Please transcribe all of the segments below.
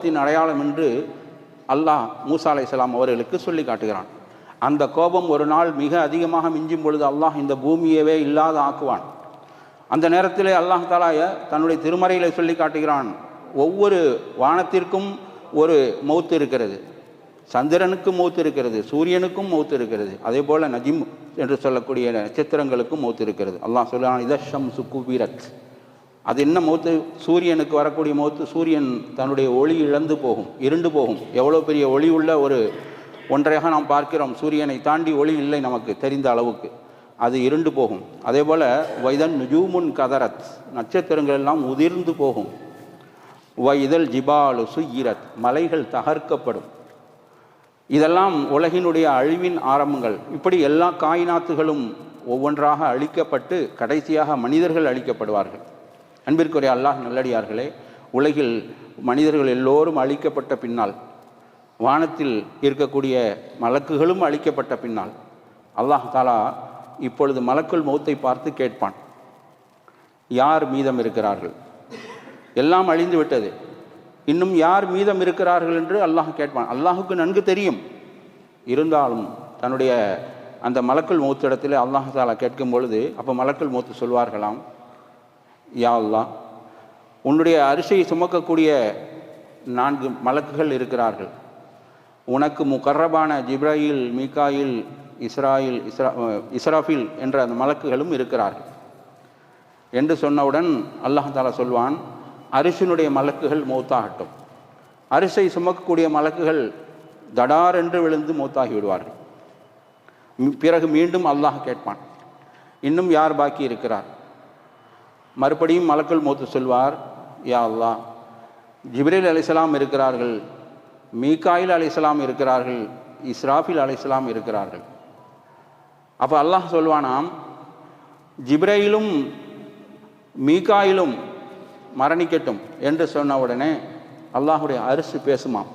கோபத்தின் அடையாளம் என்று அல்லாஹ் மூசா அலைஹிஸ்ஸலாம் அவர்களுக்கு சொல்லி காட்டுகிறான். அந்த கோபம் ஒரு நாள் மிக அதிகமாக மிஞ்சும் பொழுது அல்லாஹ் இந்த பூமியவே இல்லாத ஆக்குவான். அந்த நேரத்திலே அல்லாஹ் தாலாய தன்னுடைய திருமறையில் சொல்லி காட்டுகிறான் ஒவ்வொரு வானத்திற்கும் ஒரு மௌத்து இருக்கிறது. சந்திரனுக்கும் மௌத்து இருக்கிறது சூரியனுக்கும் மௌத்து இருக்கிறது. அதே போல் நஜிம் என்று சொல்லக்கூடிய நட்சத்திரங்களுக்கும் மௌத்து இருக்கிறது. அல்லாஹ் சொல்லுவான் இதஷம் சுக்குபீரத் அது என்ன மௌத்து? சூரியனுக்கு வரக்கூடிய மௌத்து சூரியன் தன்னுடைய ஒளி இழந்து போகும் இருண்டு போகும். எவ்வளோ பெரிய ஒளி உள்ள ஒரு ஒன்றையாக நாம் பார்க்கிறோம். சூரியனை தாண்டி ஒளி இல்லை நமக்கு தெரிந்த அளவுக்கு. அது இருண்டு போகும். அதே போல் வைதன் நுஜூமுன் கதரத். நட்சத்திரங்கள் எல்லாம் உதிர்ந்து போகும். வைதல் ஜிபாலு சுயிரத். மலைகள் தகர்க்கப்படும். இதெல்லாம் உலகினுடைய அழிவின் ஆரம்பங்கள். இப்படி எல்லா காய்நாத்துகளும் ஒவ்வொன்றாக அழிக்கப்பட்டு கடைசியாக மனிதர்கள் அழிக்கப்படுவார்கள். அன்பிற்குரிய அல்லாஹ் நல்லடியார்களே உலகில் மனிதர்கள் எல்லோரும் அழிக்கப்பட்ட பின்னால் வானத்தில் இருக்கக்கூடிய மலக்குகளும் அழிக்கப்பட்ட பின்னால் அல்லாஹ் தாலா இப்பொழுது மலக்குள் மௌத்தை பார்த்து கேட்பான். யார் மீதம் இருக்கிறார்கள்? எல்லாம் அழிந்து விட்டது. இன்னும் யார் மீதம் இருக்கிறார்கள் என்று அல்லாஹ் கேட்பான். அல்லாஹுக்கு நன்கு தெரியும். இருந்தாலும் தன்னுடைய அந்த மலக்குள் மூத்திடத்தில் அல்லாஹ் தாலா கேட்கும் பொழுது அப்போ மலக்குள் மூத்து சொல்வார்களாம் யா அல்லாஹ். உன்னுடைய அரிசியை சுமக்கக்கூடிய நான்கு மலக்குகள் இருக்கிறார்கள். உனக்கு முகர்ரபான ஜிப்ராயில் மீகாயில் இஸ்ராயில் இஸ்ரா இஸ்ராஃபில் என்ற அந்த மலக்குகளும் இருக்கிறார்கள். என்று சொன்னவுடன் அல்லாஹாலா சொல்வான் அரிசினுடைய மலக்குகள் மௌத்தாகட்டும். அரிசை சுமக்கக்கூடிய மலக்குகள் தடார் என்று விழுந்து மௌத்தாகி விடுவார்கள். பிறகு மீண்டும் அல்லாஹ் கேட்பான் இன்னும் யார் பாக்கி இருக்கிறார்? மறுபடியும் மலக்குள் மூத்து சொல்வார் யா அல்லாஹ் ஜிப்ரேல் அலைஹிஸ்ஸலாம் இருக்கிறார்கள் மீகாயில் அலைஹிஸ்ஸலாம் இருக்கிறார்கள் இஸ்ராஃபில் அலைஹிஸ்ஸலாம் இருக்கிறார்கள். அப்போ அல்லாஹ் சொல்வானாம் ஜிப்ரையிலும் மீகாயிலும் மரணிக்கட்டும் என்று சொன்ன உடனே அல்லாஹுடைய அரசு பேசுமாம்.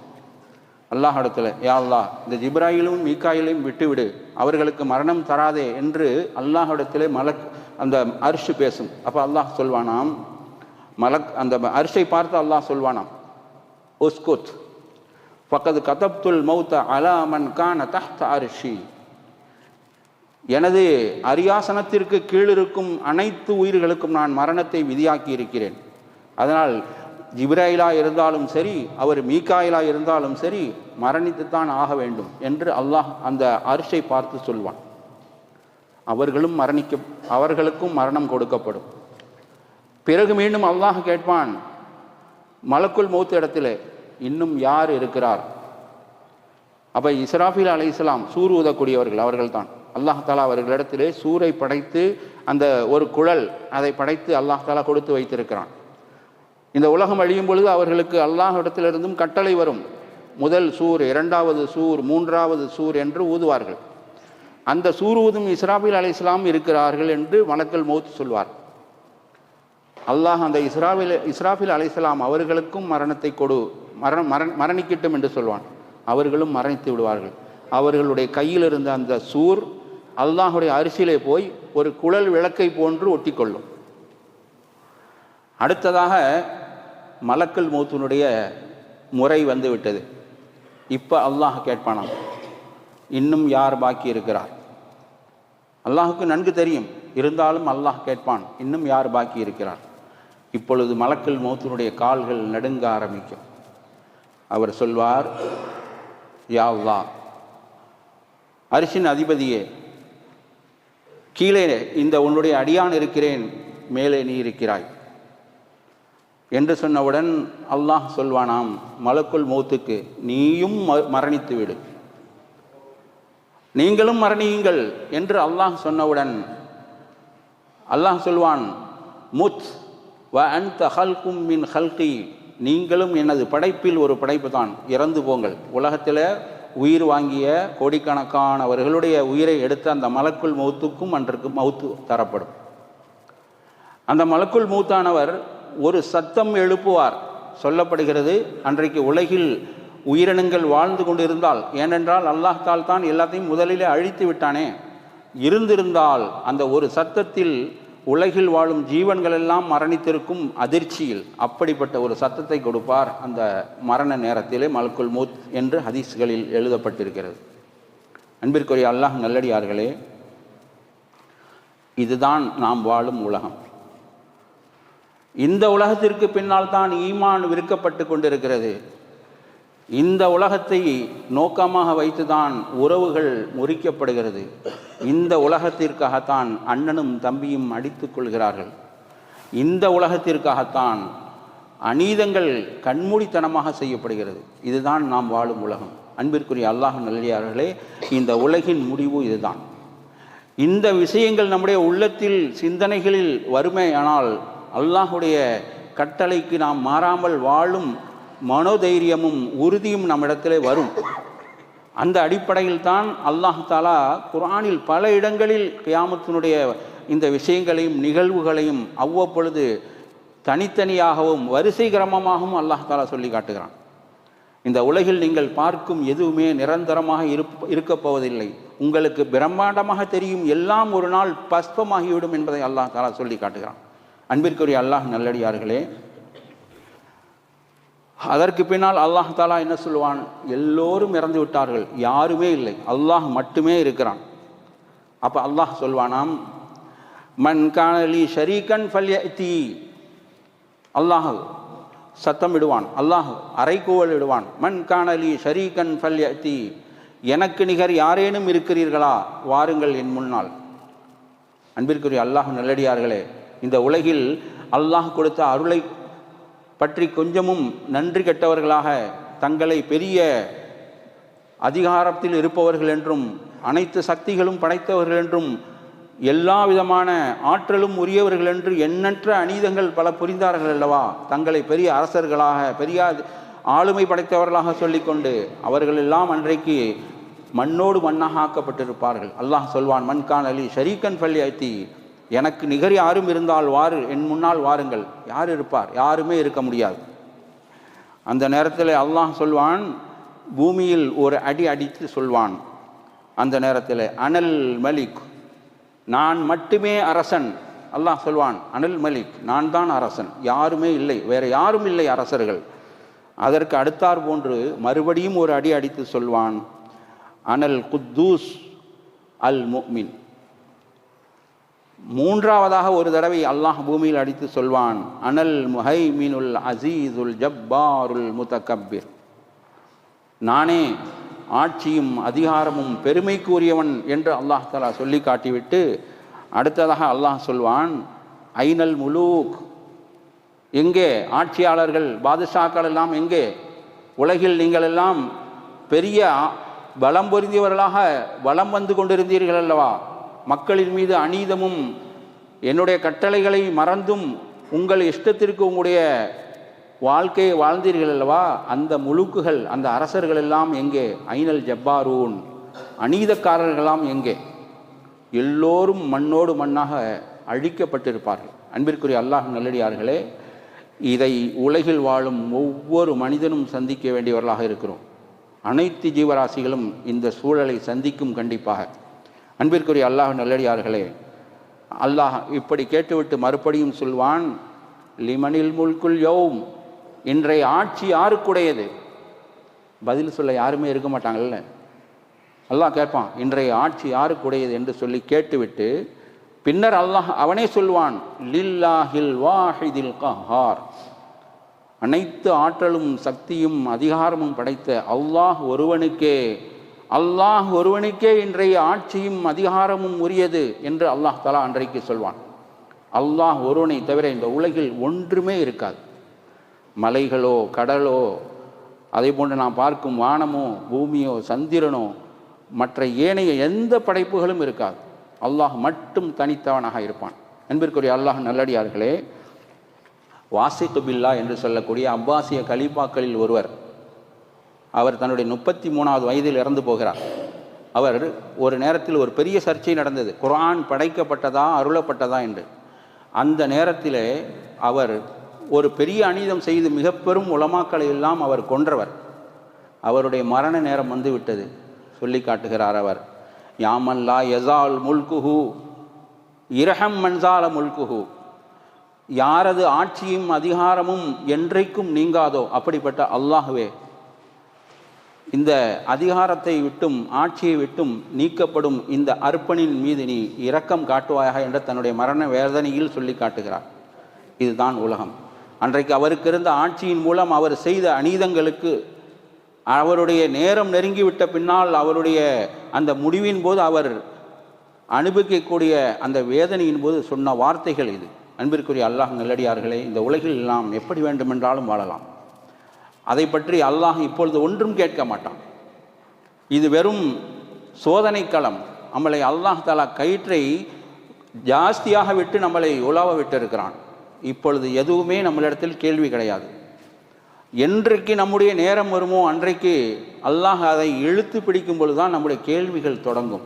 அல்லாஹிடத்தில் யா அல்லாஹ் இந்த ஜிப்ராயிலும் மீகாயிலையும் விட்டுவிடு அவர்களுக்கு மரணம் தராதே என்று அல்லாஹிடத்திலே மலக் அந்த அரிசி பேசும். அப்போ அல்லாஹ் சொல்வானாம் மலக் அந்த அரிசை பார்த்து அல்லாஹ் சொல்வானாம் உஸ்குத் ஃபக்கது கதப்துல் மௌத்த அலாமன் கான தஹ்த அரிஷி. எனது அரியாசனத்திற்கு கீழிருக்கும் அனைத்து உயிர்களுக்கும் நான் மரணத்தை விதியாக்கி இருக்கிறேன். அதனால் ஜிப்ராயிலா இருந்தாலும் சரி அவர் மீக்காயிலா இருந்தாலும் சரி மரணித்துத்தான் ஆக வேண்டும் என்று அல்லாஹ் அந்த அரிசை பார்த்து சொல்வான். அவர்களும் மரணிக்க அவர்களுக்கும் மரணம் கொடுக்கப்படும். பிறகு மீண்டும் அல்லாஹ் கேட்பான் மலக்குள் மௌத்து இடத்திலே இன்னும் யார் இருக்கிறார்? அப்போ இஸ்ராஃபில் அலி இஸ்லாம் சூர் ஊதக்கூடியவர்கள் அவர்கள்தான். அல்லாஹ் தாலா அவர்களிடத்திலே சூரை படைத்து அந்த ஒரு குழல் அதை படைத்து அல்லாஹாலா கொடுத்து வைத்திருக்கிறான். இந்த உலகம் அழியும் பொழுது அவர்களுக்கு அல்லாஹ் இடத்திலிருந்தும் கட்டளை வரும். முதல் சூர் இரண்டாவது சூர் மூன்றாவது சூர் என்று ஊதுவார்கள். அந்த சூருவதும் இஸ்ராபில் இஸ்ராஃபில் இஸ்லாம் இருக்கிறார்கள் என்று மலக்கல் மௌத்து சொல்வார். அல்லாஹ் அந்த இஸ்ராவில் இஸ்ராஃபில் அலைஹிஸ்ஸலாம் அவர்களுக்கும் மரணத்தை கொடு மரண மரண மரணிக்கட்டும் என்று சொல்வான். அவர்களும் மரணித்து விடுவார்கள். அவர்களுடைய கையில் இருந்த அந்த சூர் அல்லாஹுடைய அரிசியிலே போய் ஒரு குழல் விளக்கை போன்று ஒட்டிக்கொள்ளும். அடுத்ததாக மலக்கல் மௌத்தினுடைய முறை வந்துவிட்டது இப்போ அல்லாஹ் கேட்பானாம் இன்னும் யார் பாக்கி இருக்கிறார்? அல்லாஹுக்கு நன்கு தெரியும். இருந்தாலும் அல்லாஹ் கேட்பான் இன்னும் யார் பாக்கி இருக்கிறார்? இப்பொழுது மலக்கல் மௌத்தினுடைய கால்கள் நடுங்க ஆரம்பிக்கும். அவர் சொல்வார் யா அல்லாஹ் அரிசின் அதிபதியே கீழே இந்த உன்னுடைய அடியான் இருக்கிறேன் மேலே நீ இருக்கிறாய். என்று சொன்னவுடன் அல்லாஹ் சொல்வானாம் மலக்குள் மௌத்துக்கு நீயும் ம- மரணித்து விடு நீங்களும் மரணியுங்கள் என்று அல்லாஹ் சொன்னவுடன் அல்லாஹ் சொல்வான் முத் வ அன்த ஹல்கும் மின் ஹல்கி. நீங்களும் எனது படைப்பில் ஒரு படைப்பு தான் இறந்து போங்கள். உலகத்தில் உயிர் வாங்கிய கோடிக்கணக்கானவர்களுடைய உயிரை எடுத்த அந்த மலக்குள் மௌத்துக்கும் அன்றுக்கு மௌத்து தரப்படும். அந்த மலக்குள் மூத்தானவர் ஒரு சத்தம் எழுப்புவார். சொல்லப்படுகிறது அன்றைக்கு உலகில் உயிரினங்கள் வாழ்ந்து கொண்டிருந்தால் ஏனென்றால் அல்லாஹால் தான் எல்லாத்தையும் முதலிலே அழித்து விட்டானே. இருந்திருந்தால் அந்த ஒரு சத்தத்தில் உலகில் வாழும் ஜீவன்கள் எல்லாம் மரணித்திருக்கும் அதிர்ச்சியில் அப்படிப்பட்ட ஒரு சத்தத்தை கொடுப்பார் அந்த மரண நேரத்திலே மலக்குல் மூத் என்று ஹதீஸ்களில் எழுதப்பட்டிருக்கிறது. அன்பிற்குரிய அல்லாஹ் நல்லடியார்களே இதுதான் நாம் வாழும் உலகம். இந்த உலகத்திற்கு பின்னால் தான் ஈமான் விற்கப்பட்டு கொண்டிருக்கிறது. இந்த உலகத்தை நோக்கமாக வைத்துதான் உறவுகள் முறிக்கப்படுகிறது. இந்த உலகத்திற்காகத்தான் அண்ணனும் தம்பியும் அடித்து கொள்கிறார்கள். இந்த உலகத்திற்காகத்தான் அநீதங்கள் கண்மூடித்தனமாக செய்யப்படுகிறது. இதுதான் நாம் வாழும் உலகம். அன்பிற்குரிய அல்லாஹ் நல்லியார்களே இந்த உலகின் முடிவு இதுதான். இந்த விஷயங்கள் நம்முடைய உள்ளத்தில் சிந்தனைகளில் வறுமையானால் அல்லாஹுடைய கட்டளைக்கு நாம் மாறாமல் வாழும் மனோதைரியமும் உறுதியும் நம்மிடத்திலே வரும். அந்த அடிப்படையில் தான் அல்லாஹாலா குரானில் பல இடங்களில் கியாமத்தினுடைய இந்த விஷயங்களையும் நிகழ்வுகளையும் அவ்வப்பொழுது தனித்தனியாகவும் வரிசை கிரமமாகவும் அல்லாஹ் தாலா சொல்லி காட்டுகிறான். இந்த உலகில் நீங்கள் பார்க்கும் எதுவுமே நிரந்தரமாக இருப் இருக்கப் போவதில்லை. உங்களுக்கு பிரம்மாண்டமாக தெரியும் எல்லாம் ஒரு நாள் பஸ்பமாகிவிடும் என்பதை அல்லாஹ் தாலா சொல்லி காட்டுகிறான். அன்பிற்குரிய அல்லாஹ் நல்லடியார்களே அதற்கு பின்னால் அல்லாஹ் தாலா என்ன சொல்லுவான்? எல்லோரும் இறந்து விட்டார்கள். யாருமே இல்லை. அல்லாஹ் மட்டுமே இருக்கிறான். அப்போ அல்லாஹ் சொல்வானாம் மண் காணலி ஷரீகன் ஃபல்யத்தி அல்லாஹ் சத்தம் இடுவான் அல்லாஹ் அரைக்கோவல் இடுவான். மண் காணலி ஷரீகன் ஃபல்யத்தி எனக்கு நிகர் யாரேனும் இருக்கிறீர்களா? வாருங்கள் என் முன்னால். அன்பிற்குரிய அல்லாஹ் நல்லடியார்களே இந்த உலகில் அல்லாஹ் கொடுத்த அருளை பற்றி கொஞ்சமும் நன்றி கெட்டவர்களாக தங்களை பெரிய அதிகாரத்தில் இருப்பவர்கள் என்றும் அனைத்து சக்திகளும் படைத்தவர்கள் என்றும் எல்லா விதமான ஆற்றலும் உரியவர்கள் என்று எண்ணற்ற அநீதங்கள் பல புரிந்தார்கள் அல்லவா? தங்களை பெரிய அரசர்களாக பெரிய ஆளுமை படைத்தவர்களாக சொல்லிக்கொண்டு அவர்கள் எல்லாம் அன்றைக்கு மண்ணோடு மண்ணாக ஆக்கப்பட்டிருப்பார்கள். அல்லாஹ் சொல்வான் மண்கான் அலி ஷரீக்கன் பள்ளி ஐத்தி எனக்கு நிகர் யாரும் இருந்தால் வாரு என் முன்னால் வாருங்கள். யார் இருப்பார்? யாருமே இருக்க முடியாது. அந்த நேரத்தில் அல்லாஹ் சொல்வான் பூமியில் ஒரு அடி அடித்து சொல்வான். அந்த நேரத்தில் அனல் மலிக் நான் மட்டுமே அரசன். அல்லாஹ் சொல்வான் அனல் மலிக் நான் தான் அரசன். யாருமே இல்லை. வேறு யாரும் இல்லை அரசர்கள். அதற்கு அடுத்தார் போன்று மறுபடியும் ஒரு அடி அடித்து சொல்வான் அனல் குத்தூஸ் அல் முக்மின் மூன்றாவதாக ஒரு தடவை அல்லாஹ் பூமியில் அடித்து சொல்வான் அனல் முஹைமினுல் அசீதுல் ஜப்பாருல் முத்தகப்பிர் நானே ஆட்சியும் அதிகாரமும் பெருமைக்குரியவன் என்று அல்லாஹ் தலா சொல்லி காட்டிவிட்டு அடுத்ததாக அல்லாஹ் சொல்வான் ஐனல் முலூக். எங்கே? ஆட்சியாளர்கள் பாதுஷாக்கள் எல்லாம் எங்கே? உலகில் நீங்கள் எல்லாம் பெரிய பலம் பொருந்தியவர்களாக வலம் வந்து கொண்டிருந்தீர்கள் அல்லவா? மக்களின் மீது அநீதமும் என்னுடைய கட்டளைகளை மறந்தும் உங்கள் இஷ்டத்திற்கு உங்களுடைய வாழ்க்கையை வாழ்ந்தீர்கள் அல்லவா? அந்த முழுக்குகள் அந்த அரசர்கள் எல்லாம் எங்கே? ஐனல் ஜப்பாரூன் அநீதக்காரர்களெல்லாம் எங்கே? எல்லோரும் மண்ணோடு மண்ணாக அழிக்கப்பட்டிருப்பார்கள். அன்பிற்குரிய அல்லாஹ் நல்லடியார்களே இதை உலகில் வாழும் ஒவ்வொரு மனிதனும் சந்திக்க வேண்டியவர்களாக இருக்கிறோம். அனைத்து ஜீவராசிகளும் இந்த சூழலை சந்திக்கும் கண்டிப்பாக. அன்பிற்குரிய அல்லாஹ் நல்லடியார்களே அல்லாஹ் இப்படி கேட்டுவிட்டு மறுபடியும் சொல்வான் லிமனில் முல்குல் யோம் இன்றைய ஆட்சி யாருக்குடையது? பதில் சொல்ல யாருமே இருக்க மாட்டாங்கல்ல. அல்லாஹ் கேட்பான் இன்றைய ஆட்சி யாருக்குடையது? என்று சொல்லி கேட்டுவிட்டு பின்னர் அல்லாஹ் அவனே சொல்வான் லில்லாஹில் வாஹிதில் கஹார் அனைத்து ஆற்றலும் சக்தியும் அதிகாரமும் படைத்த அல்லாஹ் ஒருவனுக்கே. அல்லாஹ் ஒருவனுக்கே இன்றைய ஆட்சியும் அதிகாரமும் உரியது என்று அல்லாஹ் தலா அன்றைக்கு சொல்வான். அல்லாஹ் ஒருவனை தவிர இந்த உலகில் ஒன்றுமே இருக்காது. மலைகளோ கடலோ அதே போன்று நாம் பார்க்கும் வானமோ பூமியோ சந்திரனோ மற்ற ஏனைய எந்த படைப்புகளும் இருக்காது. அல்லாஹ் மட்டும் தனித்தவனாக இருப்பான். என்பதற்குரிய அல்லாஹ் நல்லடியார்களே வாசித்து பில்லா என்று சொல்லக்கூடிய அப்பாசிய கலிபாக்களில் ஒருவர் அவர் தன்னுடைய முப்பத்தி மூணாவது வயதில் இறந்து போகிறார். அவர் ஒரு நேரத்தில் ஒரு பெரிய சர்ச்சை நடந்தது. குரான் படைக்கப்பட்டதா அருளப்பட்டதா என்று. அந்த நேரத்திலே அவர் ஒரு பெரிய அநீதம் செய்து மிக பெரும் உலமாக்களை எல்லாம் அவர் கொன்றவர். அவருடைய மரண நேரம் வந்து விட்டது சொல்லி காட்டுகிறார் அவர். யாமல்லா யசால் முல்குஹு இரஹம் மன்சால முல்குஹு. யாரது ஆட்சியும் அதிகாரமும் என்றைக்கும் நீங்காதோ? அப்படிப்பட்ட அல்லாஹுவே இந்த அதிகாரத்தை விட்டும் ஆட்சியை விட்டும் நீக்கப்படும் இந்த அர்ப்பணின் மீது நீ இரக்கம் காட்டுவாயாக என்று தன்னுடைய மரண வேதனையில் சொல்லி காட்டுகிறார். இதுதான் உலகம். அன்றைக்கு அவருக்கு இருந்த ஆட்சியின் மூலம் அவர் செய்த அநீதங்களுக்கு அவருடைய நேரம் நெருங்கிவிட்ட பின்னால் அவருடைய அந்த முடிவின் போது அவர் அனுபவிக்கக்கூடிய அந்த வேதனையின் போது சொன்ன வார்த்தைகள் இது. அன்பிற்குரிய அல்லாஹ் நல்லடியார்களே இந்த உலகில் நாம் எப்படி வேண்டுமென்றாலும் வாழலாம். அதை பற்றி அல்லாஹ் இப்பொழுது ஒன்றும் கேட்க மாட்டான். இது வெறும் சோதனை களம் நம்மளை அல்லாஹ் தாலா கயிற்றை ஜாஸ்தியாக விட்டு நம்மளை உலாவ விட்டிருக்கிறான். இப்பொழுது எதுவுமே நம்மளிடத்தில் கேள்வி கிடையாது. என்றைக்கு நம்முடைய நேரம் வருமோ அன்றைக்கு அல்லாஹ் அதை இழுத்து பிடிக்கும் பொழுது தான் நம்முடைய கேள்விகள் தொடங்கும்.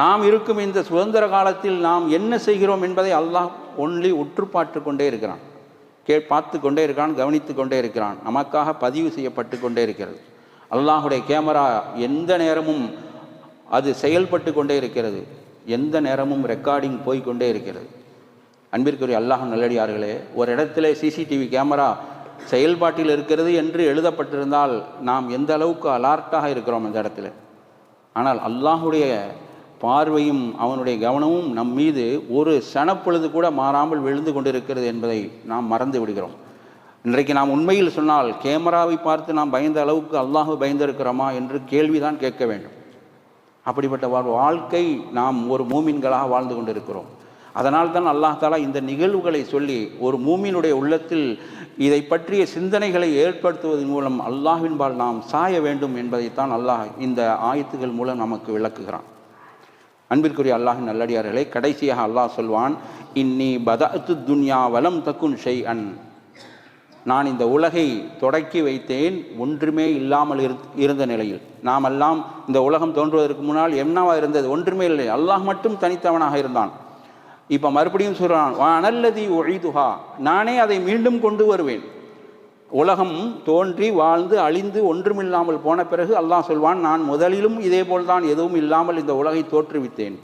நாம் இருக்கும் இந்த சுதந்திர காலத்தில் நாம் என்ன செய்கிறோம் என்பதை அல்லாஹ் ஒன்லி உற்று பார்த்து கொண்டே இருக்கிறான். கே பார்த்து கொண்டே இருக்கிறான் கவனித்து கொண்டே இருக்கிறான். நமக்காக பதிவு செய்யப்பட்டு கொண்டே இருக்கிறது. அல்லாஹுடைய கேமரா எந்த நேரமும் அது செயல்பட்டு கொண்டே இருக்கிறது. எந்த நேரமும் ரெக்கார்டிங் போய்கொண்டே இருக்கிறது. அன்பிற்குரிய அல்லாஹ் நல்லடியார்களே ஒரு இடத்துல சிசிடிவி கேமரா செயல்பாட்டில் இருக்கிறது என்று எழுதப்பட்டிருந்தால் நாம் எந்த அளவுக்கு அலார்ட்டாக இருக்கிறோம் அந்த இடத்துல. ஆனால் அல்லாஹுடைய பார்வையும் அவனுடைய கவனமும் நம் மீது ஒரு சனப்பொழுது கூட மாறாமல் விழுந்து கொண்டிருக்கிறது என்பதை நாம் மறந்து விடுகிறோம். இன்றைக்கு நாம் உண்மையில் சொன்னால் கேமராவை பார்த்து நாம் பயந்த அளவுக்கு அல்லாஹு பயந்திருக்கிறோமா என்று கேள்விதான் கேட்க வேண்டும். அப்படிப்பட்ட வாழ் வாழ்க்கை நாம் ஒரு மூமின்களாக வாழ்ந்து கொண்டிருக்கிறோம். அதனால் தான் அல்லாஹ் தாலா இந்த நிகழ்வுகளை சொல்லி ஒரு மூமினுடைய உள்ளத்தில் இதை பற்றிய சிந்தனைகளை ஏற்படுத்துவதன் மூலம் அல்லாஹ்வின்பால் நாம் சாய வேண்டும் என்பதைத்தான் அல்லாஹ் இந்த ஆயத்துகள் மூலம் நமக்கு விளக்குகிறான். அன்பிற்குரிய அல்லாஹின் நல்லடியார்களே கடைசியாக அல்லாஹ் சொல்வான் இன்னி பதத்து துன்யா வலம் தக்குன் ஷெய் அன் நான் இந்த உலகை தொடக்கி வைத்தேன் ஒன்றுமே இல்லாமல் இரு இருந்த நிலையில். நாமெல்லாம் இந்த உலகம் தோன்றுவதற்கு முன்னால் என்னவா இருந்தது? ஒன்றுமே இல்லை. அல்லாஹ் மட்டும் தனித்தவனாக இருந்தான். இப்போ மறுபடியும் சொல்கிறான் அனல்லதி ஒழிதுஹா நானே அதை மீண்டும் கொண்டு வருவேன். உலகம் தோன்றி வாழ்ந்து அழிந்து ஒன்றுமில்லாமல் போன பிறகு அல்லாஹ் சொல்வான் நான் முதலிலும் இதே போல்தான் எதுவும் இல்லாமல் இந்த உலகை தோற்றுவித்தேன்.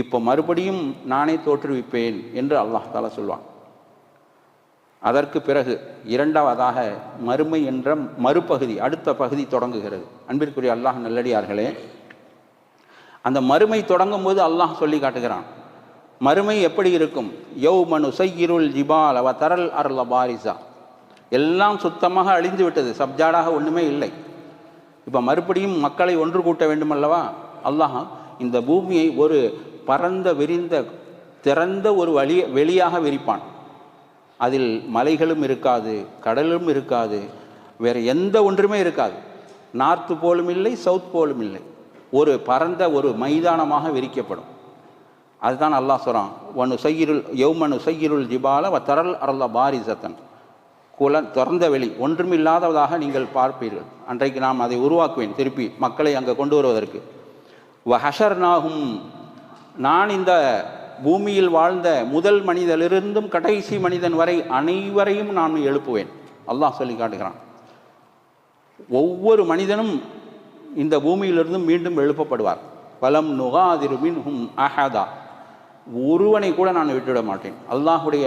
இப்போ மறுபடியும் நானே தோற்றுவிப்பேன் என்று அல்லாஹ் தாலா சொல்வான். அதற்கு பிறகு இரண்டாவதாக மறுமை என்ற மறுபகுதி அடுத்த பகுதி தொடங்குகிறது. அன்பிற்குரிய அல்லாஹ் நல்லடியார்களே அந்த மறுமை தொடங்கும் போது அல்லாஹ் சொல்லி காட்டுகிறான் மறுமை எப்படி இருக்கும்? யௌ மனு சையிருள் ஜிபால் அவ தரல் அருள பாரிசா. எல்லாம் சுத்தமாக அழிந்து விட்டது. சப்ஜாடாக ஒன்றுமே இல்லை. இப்போ மறுபடியும் மக்களை ஒன்று கூட்ட வேண்டும் அல்லவா? அல்லாஹ் இந்த பூமியை ஒரு பரந்த விரிந்த திறந்த ஒரு வழி வெளியாக விரிப்பான். அதில் மலைகளும் இருக்காது கடலும் இருக்காது வேறு எந்த ஒன்றுமே இருக்காது. நார்த்து போலும் இல்லை சவுத் போலும் இல்லை. ஒரு பரந்த ஒரு மைதானமாக விரிக்கப்படும். அதுதான் அல்லாஹ் சொல்கிறான் ஒன்று செய்யிருள் யௌமனு செய்யிருள் ஜிபால வ தரல் அரல்ல பாரிசத்தன். குல திறந்த வெளி ஒன்றுமில்லாததாக நீங்கள் பார்ப்பீர்கள். அன்றைக்கு நாம் அதை உருவாக்குவேன் திருப்பி மக்களை அங்கே கொண்டு வருவதற்கு. வஹஷர்னாகும் நான் இந்த பூமியில் வாழ்ந்த முதல் மனிதனிலிருந்தும் கடைசி மனிதன் வரை அனைவரையும் நான் எழுப்புவேன். அல்லாஹ் சொல்லி காட்டுகிறான். ஒவ்வொரு மனிதனும் இந்த பூமியிலிருந்தும் மீண்டும் எழுப்பப்படுவார். பலம் நுகாதிருமின் ஹும் அஹதா. ஒருவனை கூட நான் விட்டுவிட மாட்டேன். அல்லாஹுடைய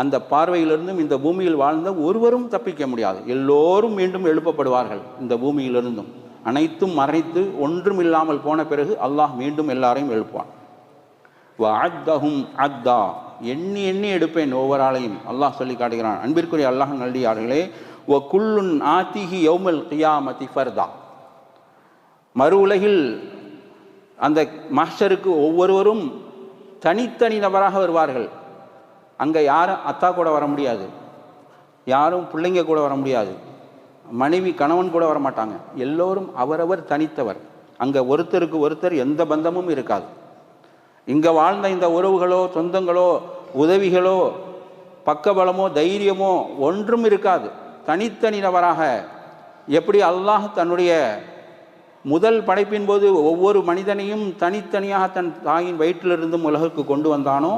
அந்த பார்வையிலிருந்தும் இந்த பூமியில் வாழ்ந்த ஒருவரும் தப்பிக்க முடியாது. எல்லோரும் மீண்டும் எழுப்பப்படுவார்கள் இந்த பூமியிலிருந்தும். அனைத்தும் மறைத்து ஒன்றும் இல்லாமல் போன பிறகு அல்லாஹ் மீண்டும் எல்லாரையும் எழுப்புவான். அத்தஹும் அத்தா. எண்ணி எண்ணி எடுப்பேன் ஒவ்வொரு ஆளையும் அல்லாஹ் சொல்லி காட்டுகிறான். அன்பிற்குரிய அல்லாஹ் நல்லியார்களே ஒ குல்லுன் ஆத்திகி யௌமல் கியாமதி ஃபர்தா. மறு உலகில் அந்த மஹ்ஷருக்கு ஒவ்வொருவரும் தனித்தனி நபராக வருவார்கள். அங்கே யாரும் அத்தா கூட வர முடியாது. யாரும் பிள்ளைங்க கூட வர முடியாது. மனைவி கணவன் கூட வர மாட்டாங்க. எல்லோரும் அவரவர் தனித்தவர். அங்கே ஒருத்தருக்கு ஒருத்தர் எந்த பந்தமும் இருக்காது. இங்கே வாழ்ந்த இந்த உறவுகளோ சொந்தங்களோ உதவிகளோ பக்கபலமோ தைரியமோ ஒன்றும் இருக்காது. தனித்தனி நபராக எப்படி அல்லாஹ் தன்னுடைய முதல் படைப்பின் போது ஒவ்வொரு மனிதனையும் தனித்தனியாக தன் தாயின் வயிற்றிலிருந்தும் உலகுக்கு கொண்டு வந்தானோ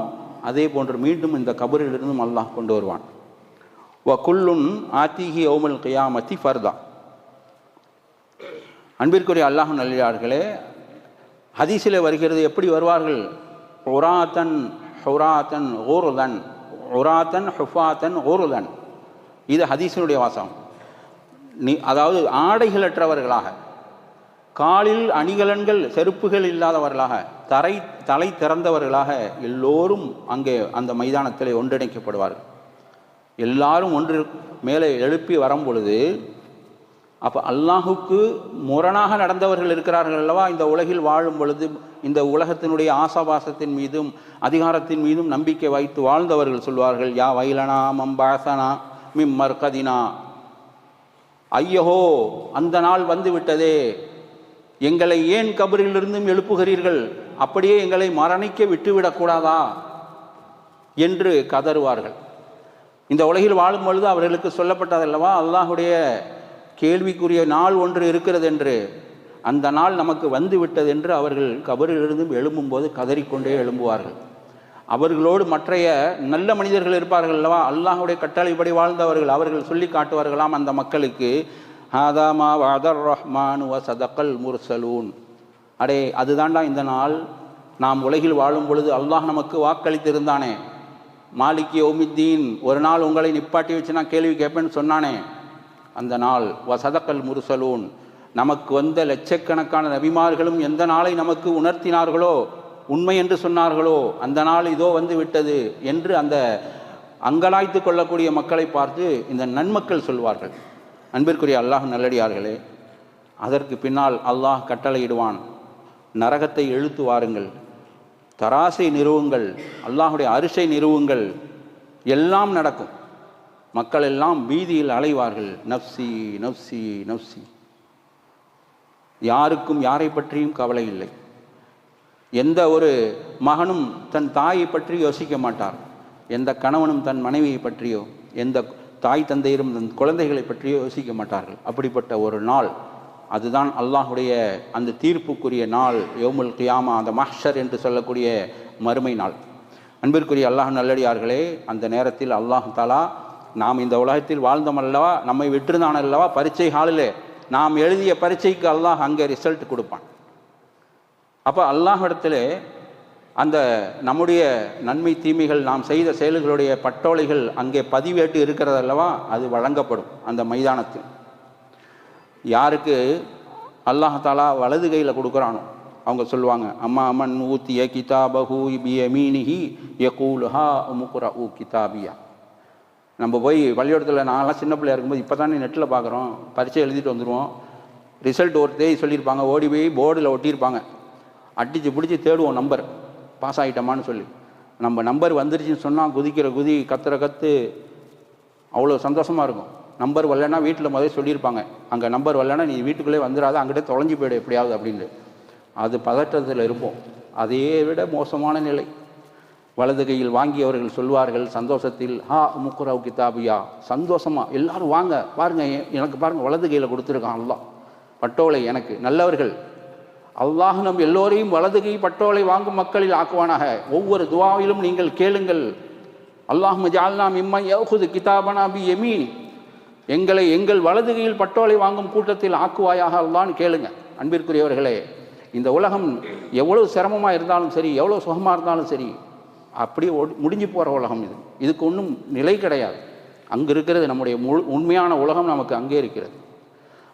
அதே போன்று மீண்டும் இந்த கபரிலிருந்தும் அல்லாஹ் கொண்டு வருவான். வ குல்லுன் ஆத்திகி ஓமல் கியாமத்தி ஃபர்தா. அன்பிற்குரிய அல்லாஹ் நல்லியார்களே ஹதீஸில் வருகிறது எப்படி வருவார்கள்? ஒராத்தன் ஹுராத்தன் ஓருதன் ஒராத்தன் ஹுஃபாத்தன் ஓருதன் இது ஹதீஸினுடைய வாசம் நீ அதாவது ஆடைகளற்றவர்களாக காலில் அணிகலன்கள் செருப்புகள் இல்லாதவர்களாக தரை தலை திறந்தவர்களாக எல்லோரும் அங்கே அந்த மைதானத்தில் ஒன்றிணைக்கப்படுவார்கள். எல்லாரும் ஒன்று மேலே எழுப்பி வரும் பொழுது அப்போ அல்லாஹுக்கு முரணாக நடந்தவர்கள் இருக்கிறார்கள் அல்லவா? இந்த உலகில் வாழும் பொழுது இந்த உலகத்தினுடைய ஆசாபாசத்தின் மீதும் அதிகாரத்தின் மீதும் நம்பிக்கை வைத்து வாழ்ந்தவர்கள் சொல்வார்கள் யா வைலனா மம்பாசனா மிம் மர்கதினா. ஐயஹோ அந்த நாள் வந்துவிட்டதே எங்களை ஏன் கபரிலிருந்தும் எழுப்புகிறீர்கள்? அப்படியே எங்களை மரணிக்க விட்டுவிடக்கூடாதா? என்று கதறுவார்கள். இந்த உலகில் வாழும் பொழுது அவர்களுக்கு சொல்லப்பட்டதல்லவா அல்லாஹுடைய கேள்விக்குரிய நாள் ஒன்று இருக்கிறது என்று. அந்த நாள் நமக்கு வந்து விட்டது என்று அவர்கள் கபரிலிருந்தும் எழும்பும்போது கதறிக்கொண்டே எழும்புவார்கள். அவர்களோடு மற்றைய நல்ல மனிதர்கள் இருப்பார்கள் அல்லவா? அல்லாஹுடைய கட்டளைப்படி வாழ்ந்தவர்கள் அவர்கள் சொல்லி காட்டுவார்களாம் அந்த மக்களுக்கு. ஹாதாமா வாதர் ரஹ்மான் வ சதக்கல் முர்சலூன். அடே அதுதாண்டா இந்த நாள். நாம் உலகில் வாழும் பொழுது அல்லாஹ் நமக்கு வாக்களித்திருந்தானே. மாலிக் யோமித்தீன் ஒரு நாள் உங்களை நிப்பாட்டி வச்சு நான் கேள்வி கேட்பேன்னு சொன்னானே. அந்த நாள் வசதக்கல் முருசலூன். நமக்கு வந்த லட்சக்கணக்கான நபிமார்களும் எந்த நாளை நமக்கு உணர்த்தினார்களோ உண்மை என்று சொன்னார்களோ அந்த நாள் இதோ வந்து விட்டது என்று அந்த அங்கலாய்த்து கொள்ளக்கூடிய மக்களை பார்த்து இந்த நன்மக்கள் சொல்வார்கள். அன்பிற்குரிய அல்லாஹ் நல்லடியார்களே அதற்கு பின்னால் அல்லாஹ் கட்டளையிடுவான். நரகத்தை இழுத்து வாருங்கள். தராசை நிறுவுங்கள். அல்லாஹுடைய அரிசை நிறுவுங்கள். எல்லாம் நடக்கும். மக்கள் எல்லாம் வீதியில் அலைவார்கள். நப்சி நப்சி நப்சி யாருக்கும் யாரை பற்றியும் கவலை இல்லை. எந்த ஒரு மகனும் தன் தாயை பற்றி யோசிக்க மாட்டார். எந்த கணவனும் தன் மனைவியை பற்றியோ எந்த தாய் தந்தையரும் தன் குழந்தைகளை பற்றியோ யோசிக்க மாட்டார்கள். அப்படிப்பட்ட ஒரு நாள் அதுதான் அல்லாஹுடைய அந்த தீர்ப்புக்குரிய நாள் யோமுல் கியாமா அந்த மஹ்ஷர் என்று சொல்லக்கூடிய மறுமை நாள். அன்பிற்குரிய அல்லாஹ் நல்லடியார்களே அந்த நேரத்தில் அல்லாஹ் தாலா நாம் இந்த உலகத்தில் வாழ்ந்தோம் அல்லவா நம்மை விட்டிருந்தான் அல்லவா பரீட்சை ஹாலிலே நாம் எழுதிய பரீட்சைக்கு அல்லாஹ் அங்கே ரிசல்ட் கொடுப்பான். அப்போ அல்லாஹிடத்தில் அந்த நம்முடைய நன்மை தீமைகள் நாம் செய்த செயல்களுடைய பட்டோலைகள் அங்கே பதிவேட்டு இருக்கிறது அல்லவா அது வழங்கப்படும் அந்த மைதானத்தில். யாருக்கு? அல்லாஹாலா வலது கையில் கொடுக்குறானோ? அவங்க சொல்லுவாங்க அம்மா அம்மன் ஊத்திய கிதாபஹு பி யமீனிஹி யகூலுஹா முக்குரா ஊ கிதாபியா. நம்ம போய் பள்ளிக்கூடத்தில் நான்லாம் சின்ன பிள்ளையா இருக்கும்போது இப்போ தானே நெட்டில் பார்க்குறோம் பரிச்சை எழுதிட்டு வந்துடுவோம் ரிசல்ட் ஒருத்தே சொல்லியிருப்பாங்க. ஓடி போய் போர்டில் ஒட்டியிருப்பாங்க. அடித்து பிடிச்சி தேடுவோம் நம்பர். பாஸ் ஆகிட்டோமான்னு சொல்லி. நம்ம நம்பர் வந்துருச்சுன்னு சொன்னால் குதிக்கிற குதி கத்துற கத்து அவ்வளோ சந்தோஷமாக இருக்கும். நம்பர் வரலன்னா வீட்டில் முதல்ல சொல்லியிருப்பாங்க. அங்கே நம்பர் வரலன்னா நீ வீட்டுக்குள்ளே வந்துடாத அங்கிட்டே தொலைஞ்சு போயிடு எப்படியாவது அப்படின்னு அது பதற்றத்தில் இருப்போம். அதையே விட மோசமான நிலை. வலது கையில் வாங்கியவர்கள் சொல்வார்கள் சந்தோஷத்தில் ஹா முக்குராவ் கிதாபியா. சந்தோஷமா. எல்லாரும் வாங்க பாருங்க எனக்கு பாருங்கள் வலது கையில் கொடுத்துருக்கான் அல்லாஹ். பட்டோலை எனக்கு நல்லவர்கள். அல்லாஹ் நம் எல்லோரையும் வலது கை பட்டோலை வாங்கும் மக்களில் ஆக்குவானாக. ஒவ்வொரு துவாவிலும் நீங்கள் கேளுங்கள். அல்லாஹ் ஜால்னா மிம்மை யகுது கிதாபனா பி எமீன் எங்களை எங்கள் வலதுகையில் பட்டோலை வாங்கும் கூட்டத்தில் ஆக்குவாயாக அல்லான்னு கேளுங்க. அன்பிற்குரியவர்களே இந்த உலகம் எவ்வளோ சிரமமாக இருந்தாலும் சரி எவ்வளோ சுகமாக இருந்தாலும் சரி அப்படியே முடிஞ்சு போகிற உலகம் இது. இதுக்கு ஒன்றும் நிலை கிடையாது. அங்கே இருக்கிறது நம்முடைய முழு உண்மையான உலகம் நமக்கு அங்கே இருக்கிறது.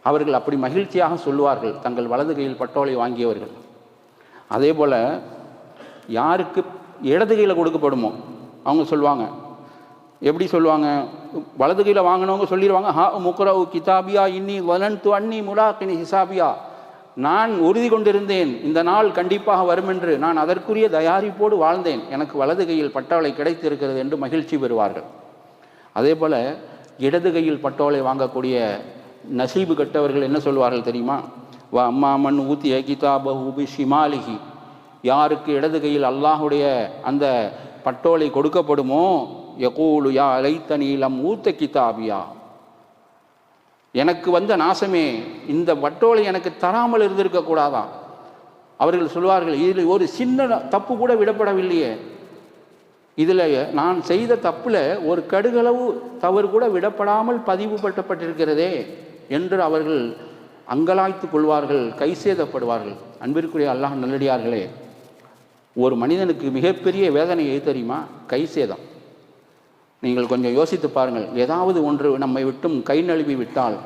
அவர்கள் அப்படி மகிழ்ச்சியாக சொல்லுவார்கள் தங்கள் வலது கையில் பட்டோலை வாங்கியவர்கள். அதே போல் யாருக்கு இடது கையில் கொடுக்கப்படுமோ அவங்க சொல்லுவாங்க எப்படி சொல்லுவாங்க? வலது கையில் வாங்கினவங்க சொல்லிடுவாங்க ஹா முக்ரவு கிதாபியா இன்னி வலன்து அன்னி முலாக்கினி ஹிசாபியா. நான் உறுதி கொண்டிருந்தேன் இந்த நாள் கண்டிப்பாக வரும் என்று. நான் அதற்குரிய தயாரிப்போடு வாழ்ந்தேன். எனக்கு வலது கையில் பட்டோலை கிடைத்திருக்கிறது என்று மகிழ்ச்சி பெறுவார்கள். அதே போல் இடது கையில் பட்டோலை வாங்கக்கூடிய நசீபு கட்டவர்கள் என்ன சொல்வார்கள் தெரியுமா? வா அம்மா மண் ஊத்திய கிதாபஹு பி யாருக்கு இடது கையில் அல்லாஹுடைய அந்த பட்டோலை கொடுக்கப்படுமோ யகூலு யா அலைத்தனி லம் ஊத்த கிதாபியா. எனக்கு வந்த நாசமே இந்த பட்டோலை எனக்கு தராமல் இருந்திருக்க கூடாதா அவர்கள் சொல்வார்கள் இதில் ஒரு சின்ன தப்பு கூட விடப்படவில்லையே. இதில் நான் செய்த தப்பில் ஒரு கடுகளவு தவறு கூட விடப்படாமல் பதிவு பட்டப்பட்டிருக்கிறதே என்று அவர்கள் அங்கலாய்த்து கொள்வார்கள் கை சேதப்படுவார்கள். அன்பிற்குரிய அல்லாஹ் நல்லடியார்களே ஒரு மனிதனுக்கு மிகப்பெரிய வேதனை எது தெரியுமா? கை சேதம். நீங்கள் கொஞ்சம் யோசித்து பாருங்கள். ஏதாவது ஒன்று நம்மை விட்டும் கை நழுவி விட்டால்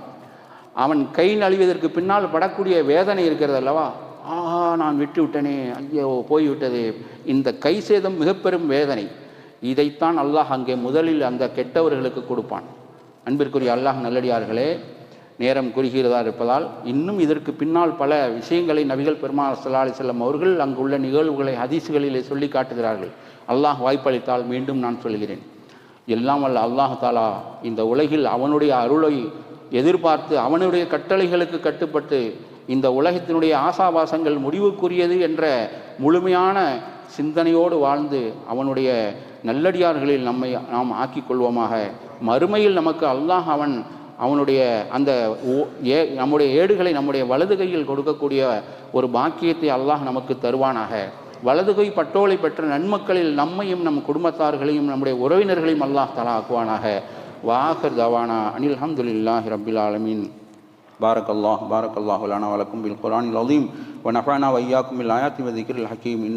அவன் கை நழுவியதற்கு பின்னால் படக்கூடிய வேதனை இருக்கிறது அல்லவா? ஆஹா நான் விட்டு விட்டனே. ஐயோ போய்விட்டதே. இந்த கை சேதம் மிகப்பெரும் வேதனை. இதைத்தான் அல்லாஹ் அங்கே முதலில் அந்த கெட்டவர்களுக்கு கொடுப்பான். அன்பிற்குரிய அல்லாஹ் நல்லடியார்களே நேரம் குறுகிறதா இருப்பதால் இன்னும் இதற்கு பின்னால் பல விஷயங்களை நபிகள் பெருமாள் சல்லா அலி செல்லம் அவர்கள் அங்குள்ள நிகழ்வுகளை ஹதீஸ்களிலே சொல்லி காட்டுகிறார்கள். அல்லாஹ் வாய்ப்பளித்தால் மீண்டும் நான் சொல்கிறேன். எல்லாம் வல்ல அல்லாஹ் தாலா இந்த உலகில் அவனுடைய அருளை எதிர்பார்த்து அவனுடைய கட்டளைகளுக்கு கட்டுப்பட்டு இந்த உலகத்தினுடைய ஆசாபாசங்கள் முடிவுக்குரியது என்ற முழுமையான சிந்தனையோடு வாழ்ந்து அவனுடைய நல்லடியார்களில் நம்மை நாம் ஆக்கிக் கொள்வோமாக. மறுமையில் நமக்கு அல்லாஹ் அவன் அவனுடைய அந்த ஓ- ஏ நம்முடைய ஏடுகளை நம்முடைய வலது கையில் கொடுக்கக்கூடிய ஒரு பாக்கியத்தை அல்லாஹ் நமக்கு தருவானாக. வலதுகை பட்டோலை பெற்ற நன்மக்களில் நம்மையும் நம் குடும்பத்தார்களையும் நம்முடைய உறவினர்களையும் அல்லாஹ் தலா ஆக்குவானாக வாஹர் தவானா அனில் அஹமதுல்லாஹி ரபில் ஆலமீன் بارك الله بارك الله لنا ولكم بالقرآن العظيم ونفعنا وإياكم بالآيات والذكر الحكيم إنه